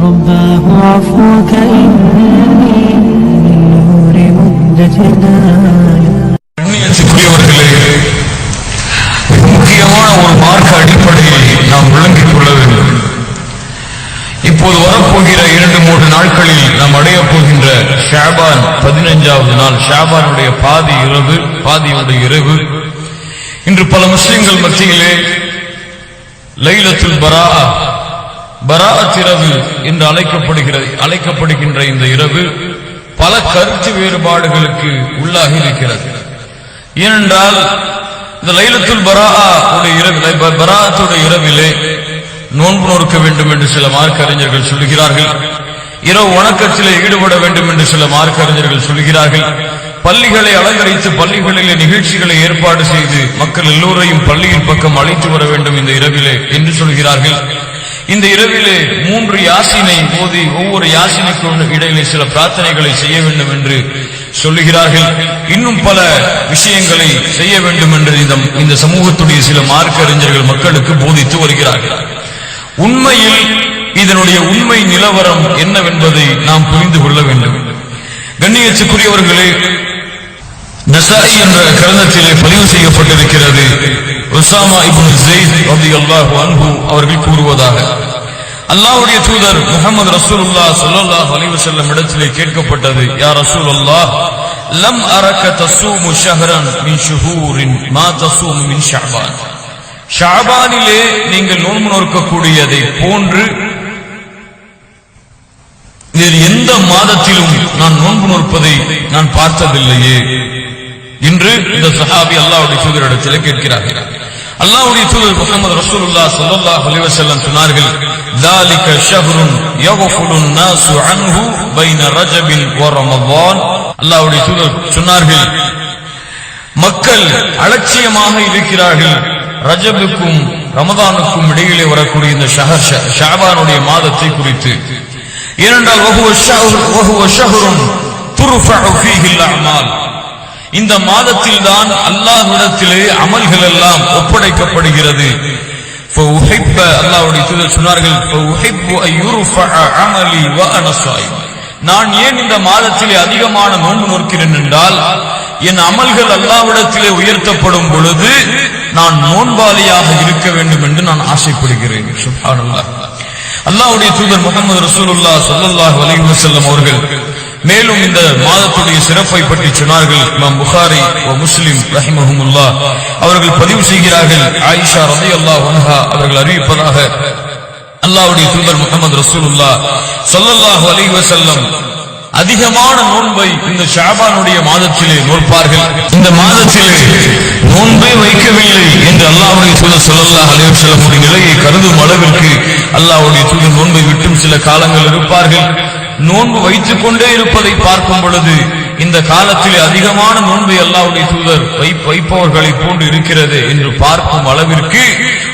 رباه عفوك إني من نور مدتنا கண்ணியத்துக்குரியவர்களே மிக முக்கியமான ஒரு மார்க்க அடிப்படையை நாம் விளங்கிக் கொள்ள வேண்டும் இப்போது வரப்போகிற இரண்டு மூன்று நாட்களில் நாம் அடையப் போகின்ற ஷாபான் பதினைஞ்சாவது நாள் ஷாபானுடைய பாதி இரவு பாதியுடைய இரவு இன்று பல முஸ்லிம்கள் மத்தியிலே லைலத்துல் பரா பராத் இரவு என்று அழைக்கப்படுகிறது அழைக்கப்படுகின்ற இந்த இரவு பல கருத்து வேறுபாடுகளுக்கு உள்ளாகி இருக்கிறது. ஏனென்றால் இந்த லைலத்துல் பரா உடைய இரவு பராத்துடைய இரவிலே நோன்பு நோக்க வேண்டும் என்று சில மார்க்கறிஞர்கள் சொல்லுகிறார்கள். இரவு வணக்கத்திலே ஈடுபட வேண்டும் என்று சில மார்க்கறிஞர்கள் சொல்லுகிறார்கள். பள்ளிகளை அலங்கரித்து பள்ளிகளிலே நிகழ்ச்சிகளை ஏற்பாடு செய்து மக்கள் எல்லோரையும் பள்ளியின் பக்கம் அழைத்து வர வேண்டும் இந்த இரவிலே என்று சொல்கிறார்கள். இந்த இரவிலே மூன்று யாசினை போதி ஒவ்வொரு யாசினைக்கும் இடையிலே சில பிரார்த்தனைகளை செய்ய வேண்டும் என்று சொல்லுகிறார்கள். இன்னும் பல விஷயங்களை செய்ய வேண்டும் என்று இந்த இந்த சமூகத்துடைய சில மார்க்க அறிஞர்கள் மக்களுக்கு போதித்து வருகிறார்கள். உண்மையில் இதனுடைய உண்மை நிலவரம் என்னவென்பதை நாம் புரிந்து கொள்ள வேண்டும். கண்ணியத்துக்குரியவர்களே நசாயி என்ற கிரந்தத்திலே பதிவு செய்யப்பட்டிருக்கிறது. உசாமா இப்னு ரலியல்லாஹு அன்ஹு அவர்கள் கூறுவதாக. அல்லாவுடைய தூதர் முகமது ரசூலுல்லாஹ் ஸல்லல்லாஹு அலைஹி செல்லும் இடத்திலே கேட்கப்பட்டது யா ரசூலல்லாஹ் லம் அரக்க தசூமு ஷஹரன் மின் ஷுஹூரின் மா மின் ஷஅபான். ஷஅபானிலே நீங்கள் நோன்பு நோக்கக்கூடியதை போன்று வேறு எந்த மாதத்திலும் நான் நோன்பு நோற்பதை நான் பார்த்ததில்லையே என்று இந்த சஹாபி அல்லாவுடைய தூதரிடத்திலே கேட்கிறார்கள் அல்லாஹ்வுடைய தூதர் முகமது ரசூலுல்லாஹ் ஸல்லல்லாஹு அலைஹி வஸல்லம் சொன்னார்கள் ذلك شهر يغفل الناس عنه بين رجب ورمضان அல்லாஹ்வுடைய தூதர் சொன்னார்கள் மக்கள் அலட்சியமாக இருக்கிறார்கள் ரஜபுக்கும் ரமதானுக்கும் இடையிலே வரக்கூடிய இந்த ஷஹர் ஷ- ஷாபானுடைய மாதத்தை குறித்து ஏனென்றால் وهو الشهر وهو شهر ترفع فيه الأعمال இந்த மாதத்தில் தான் அல்லாஹ்விடத்திலே அமல்கள் எல்லாம் ஒப்படைக்கப்படுகிறது அல்லாவுடைய தூதர் சொன்னார்கள் நான் ஏன் இந்த மாதத்திலே அதிகமான நோன்பு நோக்கிறேன் என்றால் என் அமல்கள் அல்லாவிடத்திலே உயர்த்தப்படும் பொழுது நான் நோன்பாளியாக இருக்க வேண்டும் என்று நான் ஆசைப்படுகிறேன். அல்லாஹுடைய தூதர் முகமது ரசூலுல்லா சொல்லல்லாஹ் வலைவசல்லம் அவர்கள் மேலும் இந்த மாதத்துடைய சிறப்பை பற்றி சொன்னார்கள் இமாம் புகாரி முஸ்லிம் ரஹிமஹுமுல்லாஹ் அவர்கள் பதிவு செய்கிறார்கள் ஆயிஷா ரலியல்லாஹு அன்ஹா அவர்கள் அறிவிப்பதாக அல்லாவுடைய தூதர் முகமது ரசூலுல்லா சொல்லல்லாஹு அலைஹி வஸல்லம் அதிகமான நோன்பை இந்த ஷாபானுடைய மாதத்திலே நோற்பார்கள். இந்த மாதத்திலே நோன்பை வைக்கவில்லை என்று அல்லாவுடைய தூதர் சொல்லல்லா அலைஹி வஸல்லம் நிலையை கருதும் அளவிற்கு அல்லாவுடைய தூதர் நோன்பை விட்டும் சில காலங்கள் இருப்பார்கள். நோன்பு வைத்துக் கொண்டே இருப்பதை பார்க்கும் பொழுது இந்த காலத்தில் அதிகமான நோன்பு அல்லாவுடைய தூதர் வைப்பவர்களை போன்று இருக்கிறது என்று பார்க்கும் அளவிற்கு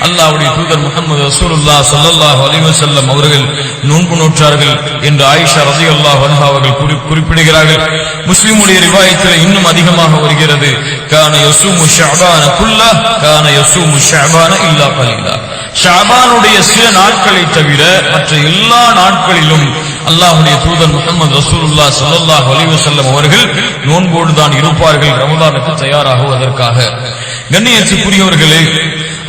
அல்லாவுடைய தூதர் முகமது ரசூலுல்லாஹ் சல்லாஹ் அலிவசல்லம் அவர்கள் நோன்பு நோற்றார்கள் என்று ஆயிஷா ரசி அல்லாஹ் அவர்கள் குறி- குறிப்பிடுகிறார்கள். முஸ்லிமுடைய ரிவாயத்தில் இன்னும் அதிகமாக வருகிறது. கான யசூ ஷஅபான குல்லா கான யசூ முஷாபான இல்லா கலீலா. ஷாபானுடைய சில நாட்களை தவிர மற்ற எல்லா நாட்களிலும் அல்லாஹுடைய தூதர் முகமது ரசூலுல்லாஹ் ஸல்லல்லாஹு அலைஹி வஸல்லம் அவர்கள் நோன்போடு தான் இருப்பார்கள் ரமலானுக்கு தயாராகுவதற்காக. கண்ணியத்துக்குரியவர்களே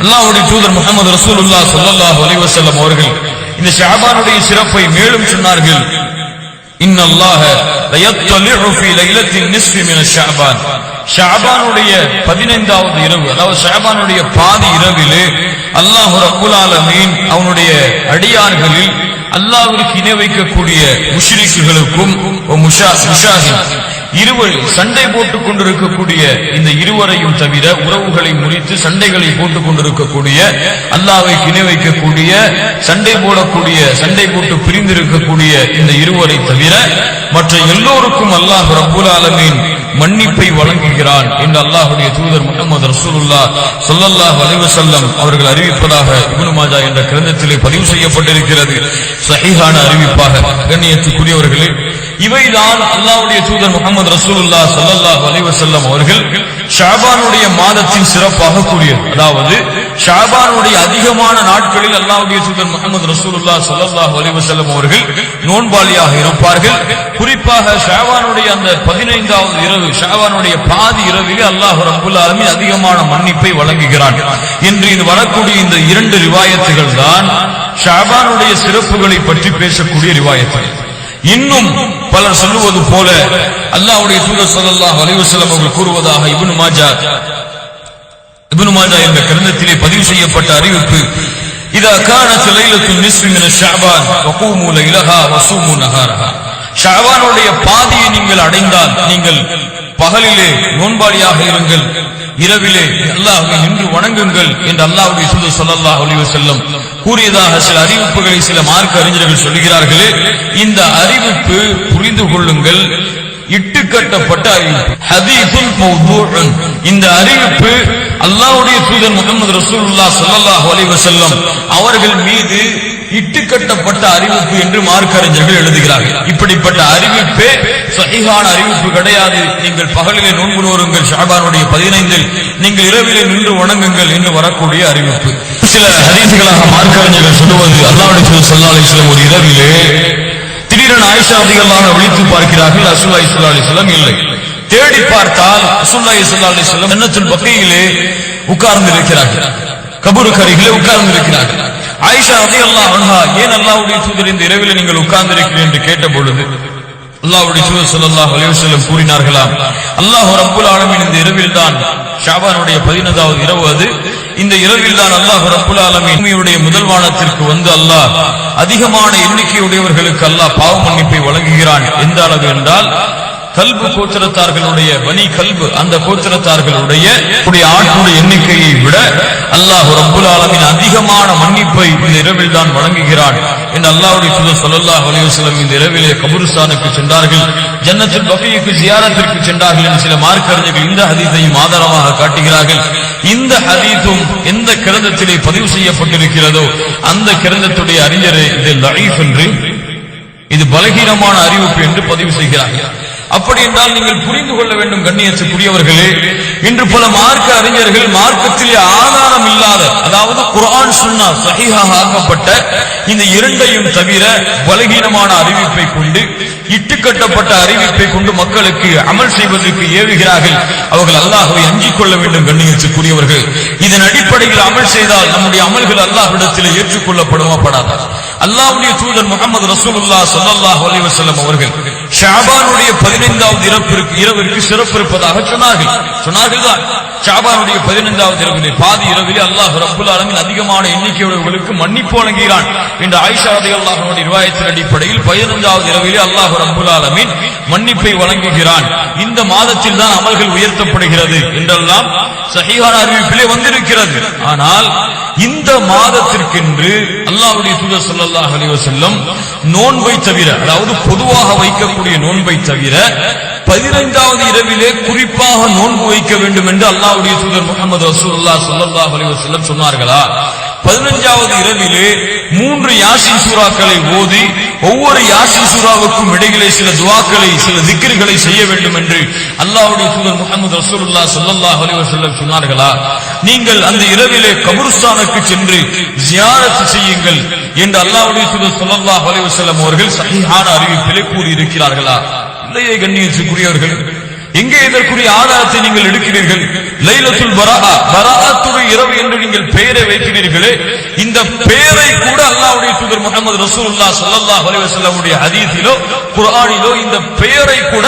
அல்லாஹ்வுடைய தூதர் முகமது ரசூலுல்லாஹ் ஸல்லல்லாஹு அலைஹி வஸல்லம் அவர்கள் இந்த ஷாபானுடைய சிறப்பை மேலும் சொன்னார்கள். இன்னல்லாஹ அல்லாஹ லயத்தலிஉ ஃபீ லைலத்தின் நிஸ்ஃபி மின ஷஅபான் ஷஅபானுடைய 15வது இரவு அதாவது ஷாபானுடைய பாதி இரவிலே அல்லாஹ் ரப்புல் ஆலமீன் அவனுடைய அடியார்களில் அல்லாவிற்கு இணை வைக்கக்கூடிய முஷ்ரிக்குகளுக்கும் இருவர் சண்டை போட்டுக் கொண்டிருக்கக்கூடிய இந்த இருவரையும் தவிர உறவுகளை முறித்து சண்டைகளை போட்டுக் கொண்டிருக்கக்கூடிய அல்லாவை இணை வைக்கக்கூடிய சண்டை போடக்கூடிய சண்டை போட்டு பிரிந்திருக்கக்கூடிய இந்த இருவரை தவிர மற்ற எல்லோருக்கும் அல்லாஹ் ரபுல் ஆலமீன் மன்னிப்பை வழங்குகிறான் என்று அல்லாஹுடைய தூதர் முகமது ரசூலுல்லா சொல்லல்லா அலைஹி வஸல்லம் அவர்கள் அறிவிப்பதாக இப்னு மாஜா என்ற கிரந்தத்திலே பதிவு செய்யப்பட்டிருக்கிறது. சஹீஹான அறிவிப்பாக கண்ணியத்துக்குரியவர்களே இவைதான் அல்லாஹ்வுடைய தூதர் முகமது முகமது ஸல்லல்லாஹு சல்லாஹ் வஸல்லம் அவர்கள் ஷாபானுடைய மாதத்தின் சிறப்பாக கூறியது. அதாவது ஷாபானுடைய அதிகமான நாட்களில் அல்லாஹ்வுடைய தூதர் முகமது ரசூலுல்லாஹ் சல்லாஹ் அலிவசல்லம் அவர்கள் நோன்பாளியாக இருப்பார்கள். குறிப்பாக ஷாபானுடைய அந்த பதினைந்தாவது இரவு ஷாபானுடைய பாதி இரவிலே அல்லாஹ் ரப்புல் ஆலமி அதிகமான மன்னிப்பை வழங்குகிறான். என்று இது வரக்கூடிய இந்த இரண்டு ரிவாயத்துகள் தான் ஷாபானுடைய சிறப்புகளை பற்றி பேசக்கூடிய ரிவாயத்துகள். இன்னும் பலர் சொல்லுவது போல அல்லாவுடைய தூதர் ஸல்லல்லாஹு அலைஹி அவர்கள் கூறுவதாக இப்னு மாஜா இப்னு மாஜா என்ற கிரந்தத்திலே பதிவு செய்யப்பட்ட அறிவிப்பு இதா கானத் லைலத்துன் நிஸ்ஃபி மின ஷஅபான் வகூமு லைலஹா வஸூமு நஹாரஹா. பாதியை நீங்கள் அடைந்தால் நீங்கள் பகலிலே நோன்பாளியாக இருங்கள். இரவிலே அல்லாஹை நின்று வணங்குங்கள் என்று அல்லாஹ்வுடைய சுது சொல்லல்லா ஒளிவு செல்லும் கூறியதாக சில அறிவிப்புகளை சில மார்க்க அறிஞர்கள் சொல்கிறார்களே இந்த அறிவிப்பு புரிந்து கொள்ளுங்கள். இட்டுக்கட்டப்பட்ட அறிவிப்பு. இந்த அறிவிப்பு அல்லாஹ்வுடைய தூதன் முகமது ரசூலுல்லாஹ் ஸல்லல்லாஹு அலைஹி செல்லும் அவர்கள் மீது இட்டுக்கட்டப்பட்ட அறிவிப்பு என்று மார்க்கறிஞர்கள் எழுதுகிறார்கள். இப்படிப்பட்ட அறிவிப்பே சகிகான அறிவிப்பு கிடையாது. நீங்கள் பகலிலே நோன்பு நோருங்கள் ஷாபானுடைய பதினைந்தில் நீங்கள் இரவிலே நின்று வணங்குங்கள் என்று வரக்கூடிய அறிவிப்பு. சில ஹதீசுகளாக மார்க்கறிஞர்கள் சொல்லுவது அல்லாவுடைய தூதர் ஒரு இரவிலே திடீரென ஆயிஷா அதிகமாக விழித்து பார்க்கிறார்கள் அசுல்லாய் ஸல்லல்லாஹு அலைஹி இல்லை. தேடி பார்த்தால் அசுல்லாய் ஸல்லல்லாஹு அலைஹி வஸல்லம் ஜன்னத்துல் உட்கார்ந்து இருக்கிறார்கள் கபூருக்கு அருகிலே உட்கார்ந்து இருக்கிறார்கள் ஆயிஷா ரலியல்லாஹு அன்ஹா ஏன் அல்லாவுடைய தூதர் இந்த இரவில் நீங்கள் உட்கார்ந்திருக்கிறீர்கள் என்று கேட்ட பொழுது அல்லாவுடைய தூதர் ஸல்லல்லாஹு அலிவசல்லம் கூறினார்களா கூறினார்களாம் அல்லாஹ் ஆலமின் இந்த இரவில் தான் ஷாபானுடைய 15வது இரவு அது. இந்த இரவில் தான் அல்லாஹ் ரப்புல் ஆலமீன் முதல் வானத்திற்கு வந்து அல்லாஹ் அதிகமான எண்ணிக்கையுடையவர்களுக்கு அல்லாஹ் பாவ மன்னிப்பை வழங்குகிறான். எந்த அளவு என்றால் கல்பு கோச்சரத்தார்களுடைய பனி கல்பு அந்த கோச்சரத்தார்களுடைய ஆட்களுடைய எண்ணிக்கையை விட அல்லாஹ் ரப்புல் ஆலமின் அதிகமான மன்னிப்பை இந்த இரவில் தான் வழங்குகிறான். என்று அல்லாவுடைய தூதர் ஸல்லல்லாஹு அலைஹி இந்த இரவிலே கபருஸ்தானுக்கு சென்றார்கள். ஜன்னத்தில் பகீக்கு ஜியாரத்திற்கு சென்றார்கள் என்று சில மார்க்கறிஞர்கள் இந்த ஹதீஸையும் ஆதாரமாக காட்டுகிறார்கள். இந்த ஹதீஸும் எந்த கிரந்தத்திலே பதிவு செய்யப்பட்டிருக்கிறதோ அந்த கிரந்தத்துடைய அறிஞரை இதில் லஈஃப் என்று இது பலகீனமான அறிவிப்பு என்று பதிவு செய்கிறார்கள். அப்படி என்றால் நீங்கள் புரிந்து கொள்ள வேண்டும் கண்ணியத்துக்குரியவர்களே இன்று பல மார்க்க அறிஞர்கள் மார்க்கத்திலே ஆதாரம் இல்லாத அதாவது குரான் சுன்னா சஹீஹாக ஆக்கப்பட்ட இந்த இரண்டையும் தவிர பலகீனமான அறிவிப்பை கொண்டு இட்டுக்கட்டப்பட்ட அறிவிப்பை கொண்டு மக்களுக்கு அமல் செய்வதற்கு ஏவுகிறார்கள். அவர்கள் அல்லாஹ்வை அஞ்சிக் கொள்ள வேண்டும் கண்ணியத்துக்குரியவர்கள் இதன் அடிப்படையில் அமல் செய்தால் நம்முடைய அமல்கள் அல்லாஹ்விடத்தில் ஏற்றுக்கொள்ளப்படுமா படாதா? அல்லாஹ்வுடைய தூதர் முகமது ரசூலுல்லாஹ் ஸல்லல்லாஹு அலைஹி அவர்கள் ஷாபானுடைய 15வது இரவிற்கு இரவிற்கு சிறப்பு இருப்பதாக சொன்னார்கள். சொன்னார்கள் தான் ஷாபானுடைய 15வது இரவிலே பாதி இரவிலே அல்லாஹ் ரபுல் ஆலமீன் அதிகமான எண்ணிக்கையுடையவர்களுக்கு மன்னிப்பு வழங்குகிறான். என்ற ஆயிஷா ரலியல்லாஹு அன்ஹா அடிப்படையில் 15வது இரவிலே அல்லாஹ் ரபுல் ஆலமீன் மன்னிப்பை வழங்குகிறான். இந்த மாதத்தில் தான் அமல்கள் உயர்த்தப்படுகிறது என்றெல்லாம் சஹிஹான அறிவிப்பிலே வந்திருக்கிறது. ஆனால் இந்த மாதத்திற்கென்று அல்லாவுடைய தூதர் சொல்லல்லாஹ் அலிவசல்லம் நோன்பை தவிர அதாவது பொதுவாக வைக்கக்கூடிய நோன்பை தவிர பதினைந்தாவது இரவிலே குறிப்பாக நோன்பு வைக்க வேண்டும் என்று அல்லாவுடைய தூதர் முகமது ரசூல்லா ஸல்லல்லாஹு அலைஹி சொன்னார்களா? பதினஞ்சாவது இரவிலே மூன்று யாசின் சூறாக்களை ஓதி ஒவ்வொரு யாசின் சூறாவுக்கும் இடையிலே சில துவாக்களை சில திக்கிர்களை செய்ய வேண்டும் என்று அல்லாவுடைய தூதர் முகமது ரசூல்லா ஸல்லல்லாஹு அலைஹி செல்லம் சொன்னார்களா? நீங்கள் அந்த இரவிலே கபருஸ்தானுக்கு சென்று ஜியாரத்து செய்யுங்கள் என்று அல்லாவுடைய தூதர் ஸல்லல்லாஹு அலைஹி அவர்கள் சகிஹான அறிவிப்பிலே கூறியிருக்கிறார்களா? இல்லையே கண்ணியத்துக்குரியவர்கள் எங்கே இதற்குரிய ஆதாரத்தை நீங்கள் எடுக்கிறீர்கள்? லைலத்துல் பராஅ பராத்துடைய இரவு என்று நீங்கள் பெயரை வைக்கிறீர்களே இந்த பெயரை கூட அல்லாவுடைய தூதர் முகமது ரசூல்லா சல்லா அலைஹி வஸல்லமுடைய ஹதீஸிலோ இந்த பெயரை கூட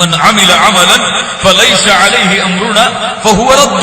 மன் அமில அமலன் فليس عليه امرنا فهو رد.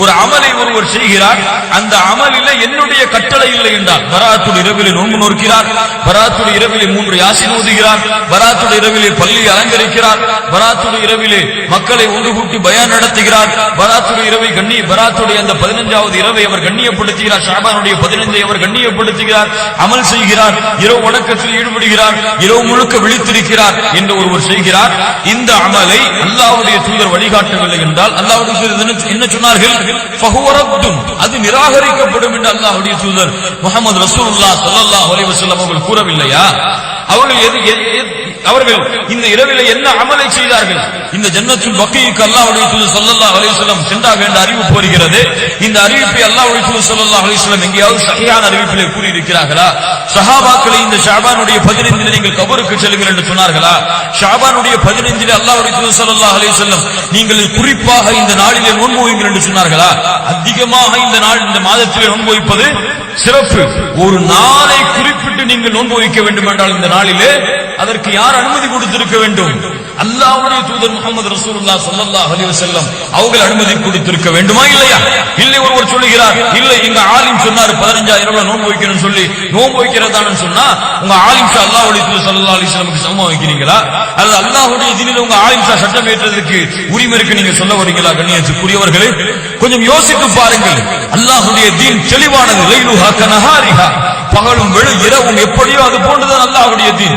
ஒரு அமலை ஒருவர் செய்கிறார் அந்த அமலில என்னுடைய கட்டளை இல்லை என்றால் பராத்துடைய இரவிலே நோன்பு நோக்கிறார் பராத்துடைய இரவிலே மூன்று யாசின் ஓதுகிறார் பராத்துடைய இரவிலே பள்ளி அலங்கரிக்கிறார் பராத்துடைய இரவிலே மக்களை ஒன்று கூட்டி பயன் நடத்துகிறார் பராத்துடைய இரவை கண்ணி பராத்துடைய அந்த பதினஞ்சாவது இரவை அவர் கண்ணியப்படுத்துகிறார் ஷாபானுடைய பதினைந்தை அவர் கண்ணியப்படுத்துகிறார் அமல் செய்கிறார் இரவு வணக்கத்தில் ஈடுபடுகிறார் இரவு முழுக்க விழித்திருக்கிறார் என்று ஒருவர் செய்கிறார். இந்த அமலை அல்லாவுடைய தூதர் வழிகாட்டவில்லை என்றால் அல்லாவுடைய தூதர் என்ன- சொன்னார்கள்? அது நிராகரிக்கப்படும் என்று அல்லாவுடைய தூதர் முகமது ரசூல்லா ஸல்லல்லாஹு அலைஹி அவர்கள் கூறவில்லையா? அவர்கள் எது எது- எது- அவர்கள் இந்த இரவில் என்ன அமலை செய்தார்கள்? இந்த ஜன்னத்துல் பக்கிக்கு அல்லாஹ்வுடைய தூதர் ஸல்லல்லாஹு அலிஸ்லம் சென்றாக என்ற அறிவிப்பு வருகிறது இந்த அறிவிப்பை அல்லாஹ் தூதர் ஸல்லல்லாஹு அலிஸ்லம் எங்கேயாவது சரியான அறிவிப்பிலே கூறி இருக்கிறார்களா சஹாபாக்களை இந்த ஷாபானுடைய 15 நீங்கள் கபருக்கு செல்லுங்கள் என்று சொன்னார்களா? ஷாபானுடைய 15 அல்லாஹ்வுடைய தூதர் ஸல்லல்லாஹு அலிஸ்லம் நீங்கள் குறிப்பாக இந்த நாளிலே நோன்பு வையுங்கள் என்று சொன்னார்களா? அதிகமாக இந்த நாள் இந்த மாதத்திலே நோன்பு வைப்பது சிறப்பு. ஒரு நாளை குறிப்பிட்டு நீங்கள் நோன்பு வைக்க வேண்டும் என்றால் இந்த நாளிலே அதற்கு யார் அனுமதி கொடுத்திருக்க வேண்டும்? அல்லாவுடைய தூதர் முகமது ரசூல்லா சல்லா அலி வசல்லம் அவர்கள் அனுமதி கொடுத்திருக்க வேண்டுமா இல்லையா? இல்லை ஒருவர் சொல்லுகிறார் இல்லை எங்க ஆலிம் சொன்னார் 15000 ரூபாய் நோன்பு வைக்கணும் சொல்லி நோன்பு வைக்கிறதான்னு சொன்னா உங்க ஆலிம் ஷா அல்லாஹ்வுடைய தூதர் சல்லா அலி சொல்லமுக்கு சமமா வைக்கிறீங்களா? அல்லது அல்லாஹுடைய தினில உங்க ஆலிம்ஷா சட்டம் ஏற்றதற்கு உரிமை இருக்கு நீங்க சொல்ல வரீங்களா கண்ணியத்துக்குரியவர்களே கொஞ்சம் யோசித்து பாருங்கள். அல்லாஹ்வுடைய தீன் தெளிவானது. பகலும் வெளு இரவும் எப்படியோ அது போன்றுதான் அல்லாஹுடைய தீன்.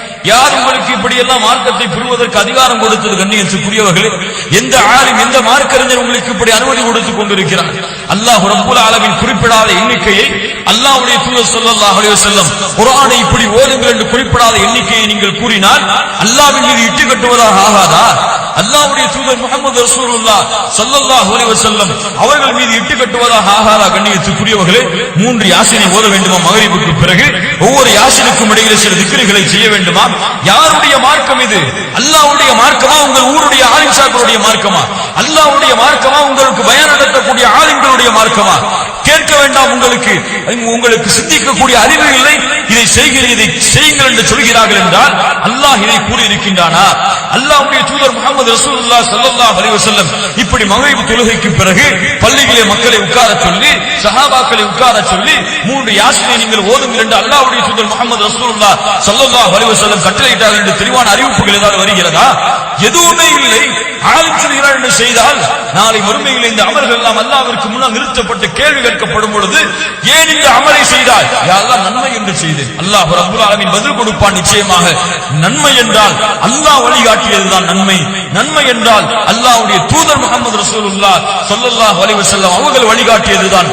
யார் உங்களுக்கு இப்படி எல்லாம் மார்க்கத்தை பெறுவதற்கு அதிகாரம் கொடுத்தது கண்ணியத்துக்குரியவர்களே? எந்த ஆளும் எந்த மார்க்கறிஞர் உங்களுக்கு இப்படி அனுமதி கொடுத்துக் கொண்டிருக்கிறார்? அல்லாஹ் ரப்புல் ஆலமின் குறிப்பிடாத எண்ணிக்கையை அல்லாஹ்வுடைய தூதர் ஸல்லல்லாஹு அலைஹி வஸல்லம் குர்ஆனை இப்படி ஓதுங்கள் என்று குறிப்பிடாத எண்ணிக்கையை நீங்கள் கூறினால் அல்லாஹ்வின் மீது இட்டு கட்டுவதாக ஆகாதா? அல்லாவுடைய தூதர் முகமது ரசூலுல்லாஹ் ஸல்லல்லாஹு அலைஹி வஸல்லம் அவர்கள் மீது இட்டு கட்டுவதாக ஆகாதா கண்ணியத்துக்குரியவர்களே மூன்று யாசினை ஓத வேண்டுமா மகரிபுக்கு பிறகு? ஒவ்வொரு யாசினுக்கும் இடையில சில திக்ரிகளை செய்ய வேண்டுமா? யாருடைய மார்க்கம் இது? அல்லாவுடைய மார்க்கமா உங்கள் ஊருடைய ஆலிம் சாக்களுடைய மார்க்கமா? அல்லாவுடைய மார்க்கமா உங்களுக்கு பயன் நடத்தக்கூடிய ஆலிம்களுடைய மார்க்கமா? கேட்க வேண்டாம் உங்களுக்கு. உங்களுக்கு சிந்திக்கக்கூடிய அறிவு இல்லை. இதை செய்கிறீர்கள் இதை செய்யுங்கள் என்று சொல்கிறார்கள் என்றால் அல்லாஹ் இதை கூறி இருக்கின்றானா அல்லாஹ்வுடைய தூதர் முகமது ரசூலுல்லாஹ் ஸல்லல்லாஹு அலைஹி வஸல்லம் இப்படி மகரிப் தொழுகைக்கு பிறகு பள்ளியிலே மக்களை உட்கார சொல்லி சஹாபாக்களை உட்கார சொல்லி மூன்று யாசினை நீங்கள் ஓதுங்கள் என்று அல்லாஹ்வுடைய தூதர் முகமது ரசூலுல்லாஹ் ஸல்லல்லாஹு அலைஹி வஸல்லம் கட்டளையிட்டார்கள் என்று தெளிவான அறிவிப்புகள் ஏதாவது வருகிறதா? எதுவுமே இல்லை. ஆளும் என்று செய்தால் நாளை மறுமையில் இந்த அமல்கள் எல்லாம் அல்லாவிற்கு முன்னால் நிறுத்தப்பட்டு கேள்வி கேட்கப்படும் பொழுது ஏன் இந்த அமலை செய்தால் யாரெல்லாம் நன்மை என்று செய்தேன். அல்லாஹ் ரப்புல் பதில் கொடுப்பான் நிச்சயமாக. நன்மை என்றால் அல்லாஹ் வழிகாட்டியதுதான் நன்மை. நன்மை என்றால் அல்லாஹ்வுடைய தூதர் முகமது ரசூலுல்லாஹ் சொல்லல்லா அலைஹி அவர்கள் வழிகாட்டியதுதான்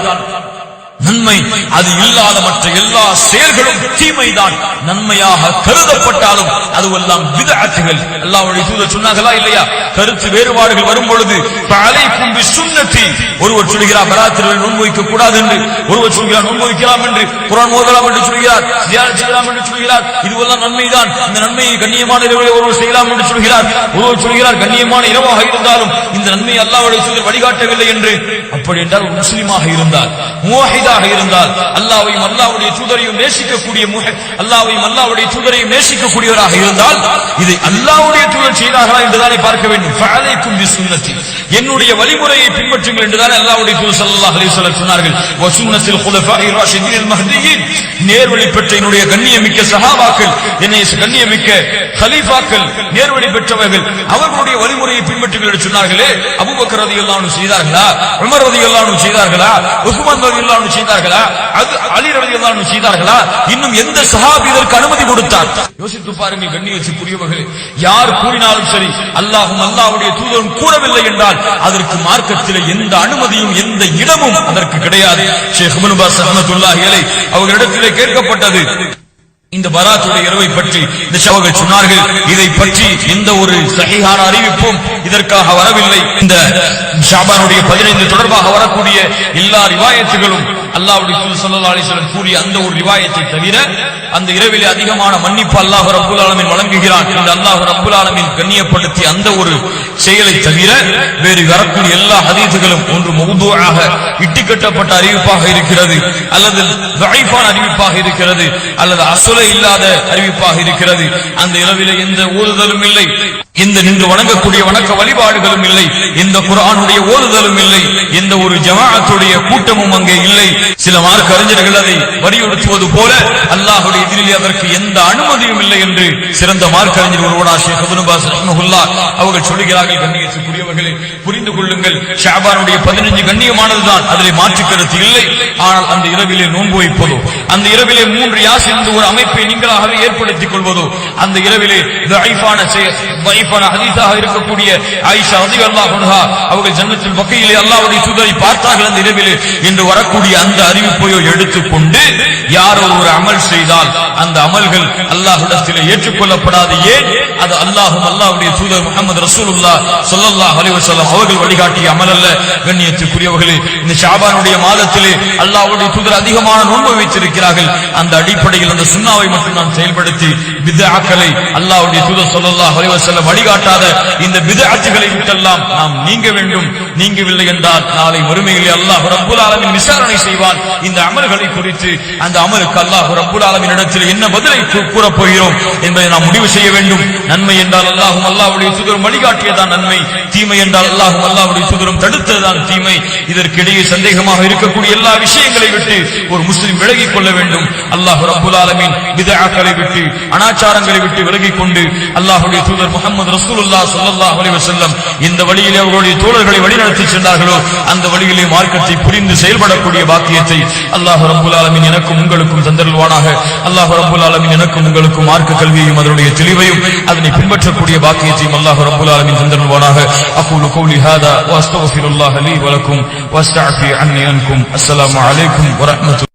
நன்மை அது இல்லாத மற்ற எல்லா செயல்களும் தீமைதான். நன்மையாக கருதப்பட்டாலும் அதுவெல்லாம் விதஅத்துகள் அல்லாஹ்வுடைய தூதர் சொன்னார்களா இல்லையா? கருத்து வேறுபாடுகள் வரும் பொழுது அலைக்கும் சுன்னத்தி ஒருவர் சொல்கிறார் பராத்திரில் நோன்பு கூடாது என்று ஒருவர் சொல்கிறார் நோன்பு வைக்கலாம் என்று. குரான் ஓதலாம் என்று சொல்கிறார் தியானம் செய்யலாம் என்று சொல்கிறார். இதுவெல்லாம் நன்மைதான். இந்த நன்மையை கண்ணியமான இரவிலே ஒருவர் செய்யலாம் என்று சொல்கிறார். ஒருவர் சொல்கிறார் கண்ணியமான இரவாக இருந்தாலும் இந்த நன்மையை அல்லாவுடைய தூதர் வழிகாட்டவில்லை என்று. அப்படி என்றால் முஸ்லீமாக இருந்தார் இருந்தால் முவாஹிதாக இருந்தால் அல்லாவையும் அல்லாவுடைய தூதரையும் நேசிக்கக்கூடிய அல்லாவையும் அல்லாவுடைய அல்லாஹ்வுடைய தூதரையும் நேசிக்கக்கூடியவராக இருந்தால் இதை அல்லாவுடைய தூதர் செய்தார்களா என்றுதானே பார்க்க வேண்டும். ஃபஅலைக்கும் பிசுன்னதி என்னுடைய வழிமுறையை பின்பற்றுங்கள் என்றுதானே அல்லாவுடைய தூதர் ஸல்லல்லாஹு அலைஹி வஸல்லம் சொன்னார்கள். வ குலஃபாஇ ராஷிதீன் மஹ்தியின் நேர்வழி பெற்ற என்னுடைய கண்ணியமிக்க சஹாபாக்கள் என்னை கண்ணியமிக்க ஹலீஃபாக்கள் நேர்வழி பெற்றவர்கள் அவர்களுடைய வழிமுறையை பின்பற்றுங்கள் என்று சொன்னார்களே. அபூபக்கர் ரலியல்லாஹு அன்ஹு செய்தார்களா? உமர் ரலியல்லாஹு அன்ஹு செய்தார்களா? உஸ்மான் ரலியல்லாஹு அன்ஹு செய்தார்களா? அது அலி ரவி அல்லாஹ் செய்தார்களா? இன்னும் எந்த சஹாபி இதற்கு அனுமதி கொடுத்தார்? யோசித்து பாருங்கள் கண்ணி வச்சு புரியவர்கள். யார் கூறினாலும் சரி அல்லாஹும் அல்லாஹுடைய தூதரும் கூறவில்லை என்றால் அதற்கு மார்க்கத்தில் எந்த அனுமதியும் எந்த இடமும் அதற்கு கிடையாது. ஷேக் முனுபாஸ் பாஸ் ரஹ்மத்துல்லாஹி அவர்களிடத்திலே கேட்கப்பட்டது. இந்த பராத்துடைய இரவை பற்றி இந்த சகோதரர்கள் சொன்னார்கள் இதை பற்றி எந்த ஒரு சகிகான அறிவிப்பும் இதற்காக வரவில்லை. இந்த ஷாபானுடைய பதினைந்து தொடர்பாக வரக்கூடிய எல்லா ரிவாயத்துகளும் அல்லாவுடைய தூதர் ஸல்லல்லாஹு கூறிய அந்த ஒரு ரிவாயத்தை தவிர அந்த இரவிலே அதிகமான மன்னிப்பு அல்லாஹ் ரப்பல் ஆலமின் வழங்குகிறான். இந்த அல்லாஹ் ரப்பல் ஆலமின் கண்ணியப்படுத்திய அந்த ஒரு செயலை தவிர வேறு வரக்கூடிய எல்லா ஹதீசுகளும் ஒன்று மௌதுஆக இட்டுக்கட்டப்பட்ட அறிவிப்பாக இருக்கிறது அல்லது தஈஃபான அறிவிப்பாக இருக்கிறது அல்லது அசுல இல்லாத அறிவிப்பாக இருக்கிறது. அந்த இரவிலே எந்த ஓதுதலும் இல்லை. இந்த நின்று வணங்கக்கூடிய வணக்க வழிபாடுகளும் இல்லை. இந்த குரானுடைய ஓதுதலும் இல்லை. எந்த ஒரு ஜமாஅத்துடைய கூட்டமும் அங்கே இல்லை. சில மார்க் அறிஞர்கள் அதை வலியுறுத்துவது போல அல்லாஹுடைய எதிரில் அதற்கு எந்த அனுமதியும் இல்லை என்று சிறந்த மார்க் அறிஞர் ஒருவனா ஷேக் அவர்கள் சொல்லுகிறார்கள் கண்ணியத்துக்குரியவர்களே. புரிந்து கொள்ளுங்கள் ஷாபானுடைய பதினஞ்சு கண்ணியமானதுதான் அதிலே மாற்று கருத்து இல்லை. ஆனால் அந்த இரவிலே நோன்பு வைப்பதோ அந்த இரவிலே மூன்று யாஸ் ஒரு அமைப்பை நீங்களாகவே ஏற்படுத்திக் கொள்வதோ அந்த இரவிலே தஈஃபான ஹதீஸாக இருக்கக்கூடிய ஆயிஷா ரலியல்லாஹு அன்ஹா அவர்கள் ஜன்னத்தில் வகையிலே அல்லாவுடைய தூதரை பார்த்தார்கள் அந்த இரவிலே என்று வரக்கூடிய அந்த அறிவிப்பையோ எடுத்துக்கொண்டு யாரோ ஒரு அமல் செய்தால் அந்த அமல்கள் அல்லாஹ்விடத்திலே ஏற்றுக்கொள்ளப்படாது. ஏன்? அது அல்லாஹும் அல்லாஹ்வுடைய தூதர் முகமது ரசூலுல்லா சொல்லல்லா அலிவசல்லாம் அவர்கள் வழிகாட்டிய அமல் அல்ல. கண்ணியத்துக்குரியவர்களே இந்த ஷாபானுடைய மாதத்திலே அல்லாஹ்வுடைய தூதர் அதிகமான நோன்பு வைத்திருக்கிறார்கள். அந்த அடிப்படையில் அந்த சுண்ணாவை மட்டும் நாம் செயல்படுத்தி வித்யாக்களை அல்லாஹ்வுடைய தூதர் சொல்லல்லா அலிவசல்லம் வழிகாட்டாத இந்த பித்ஆத்துகளை விட்டெல்லாம் நாம் நீங்க வேண்டும். நீங்கவில்லை என்றால் நாளை மறுமையிலே அல்லாஹ் ரப்புல் ஆலமின் விசாரணை செய்வான். இந்த அமல்களை குறித்து அந்த அமலுக்கு அல்லாஹ் ரப்புல் ஆலமின் இடத்தில் என்ன பதிலை கூறப் போகிறோம் என்பதை நாம் முடிவு செய்ய வேண்டும். நன்மை என்றால் அல்லாஹும் அல்லாஹுடைய சுதரும் வழிகாட்டியதான் நன்மை. தீமை என்றால் அல்லாஹும் அல்லாஹுடைய சுதரும் தடுத்ததுதான் தீமை. இதற்கிடையே சந்தேகமாக இருக்கக்கூடிய எல்லா விஷயங்களை விட்டு ஒரு முஸ்லிம் விலகிக் கொள்ள வேண்டும். அல்லாஹ் ரப்புல் ஆலமீன் பிதஆக்களை விட்டு அனாச்சாரங்களை விட்டு விலகிக் கொண்டு அல்லாஹுடைய தூதர் முகமது ரசூலுல்லாஹ் ஸல்லல்லாஹு அலைஹி செல்லம் இந்த வழியிலே அவர்களுடைய தோழர்களை வழிநடத்த சென்றார்களோ அந்த வழியிலே மார்க்கத்தை புரிந்து செயல்படக்கூடிய பாக்கியத்தை அல்லாஹ் ரபுல் ஆலமின் எனக்கும் உங்களுக்கும் தந்தருள்வானாக. அல்லாஹ் ரபுல் ஆலமின் எனக்கும் உங்களுக்கும் மார்க்க கல்வியையும் அதனுடைய தெளிவையும் அதனை பின்பற்றக்கூடிய பாக்கியத்தையும் அல்லாஹ் ரபுல் ஆலமின் தந்தருள்வானாக. அகூலு கௌலி ஹாதா வாஸ்தக்ஃபிருல்லாஹ அலி வலக்கும் வாஸ்தாஃபி அன்னி அன்கும். அஸ்ஸலாமு அலைக்கும் வரமத்து